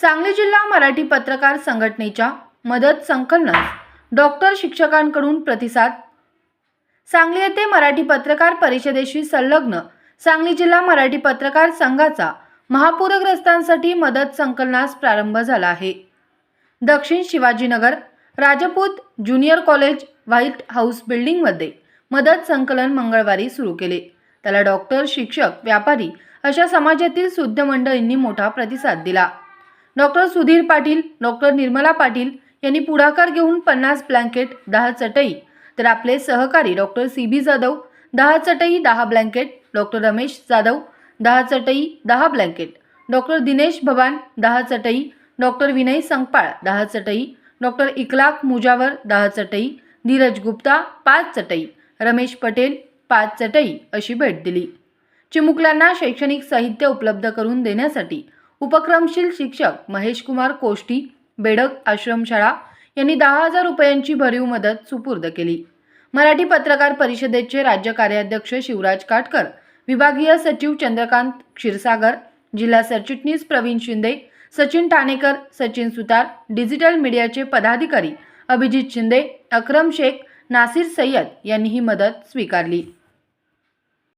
सांगली जिल्हा मराठी पत्रकार संघटनेच्या मदत संकलनास डॉक्टर शिक्षकांकडून प्रतिसाद. सांगली येथे मराठी पत्रकार परिषदेशी संलग्न सांगली जिल्हा मराठी पत्रकार संघाचा महापूरग्रस्तांसाठी मदत संकलनास प्रारंभ झाला आहे. दक्षिण Shivajinagar Rajput junior college White House बिल्डिंगमध्ये मदत संकलन मंगळवारी सुरू केले. त्याला डॉक्टर शिक्षक व्यापारी अशा समाजातील शुद्ध मंडळींनी मोठा प्रतिसाद दिला. डॉक्टर सुधीर पाटील डॉक्टर निर्मला पाटील यांनी पुढाकार घेऊन पन्नास ब्लँकेट दहा चटई तर आपले सहकारी डॉक्टर सी बी जाधव दहा चटई दहा ब्लँकेट डॉक्टर रमेश जाधव दहा चटई दहा ब्लँकेट डॉक्टर दिनेश भवान दहा चटई डॉक्टर विनय संगपाळ दहा चटई डॉक्टर इकलाक मुजावर दहा चटई नीरज गुप्ता पाच चटई रमेश पटेल पाच चटई अशी भेट दिली. चिमुकल्यांना शैक्षणिक साहित्य उपलब्ध करून देण्यासाठी उपक्रमशील शिक्षक महेश कुमार कोष्टी बेडक आश्रमशाळा यांनी दहा हजार रुपयांची भरीव मदत सुपूर्द केली. मराठी पत्रकार परिषदेचे राज्य कार्याध्यक्ष शिवराज काटकर विभागीय सचिव चंद्रकांत क्षीरसागर जिल्हा सरचिटणीस प्रवीण शिंदे सचिन ठाणेकर सचिन सुतार डिजिटल मीडियाचे पदाधिकारी अभिजित शिंदे अक्रम शेख नासिर सय्यद यांनी ही मदत स्वीकारली.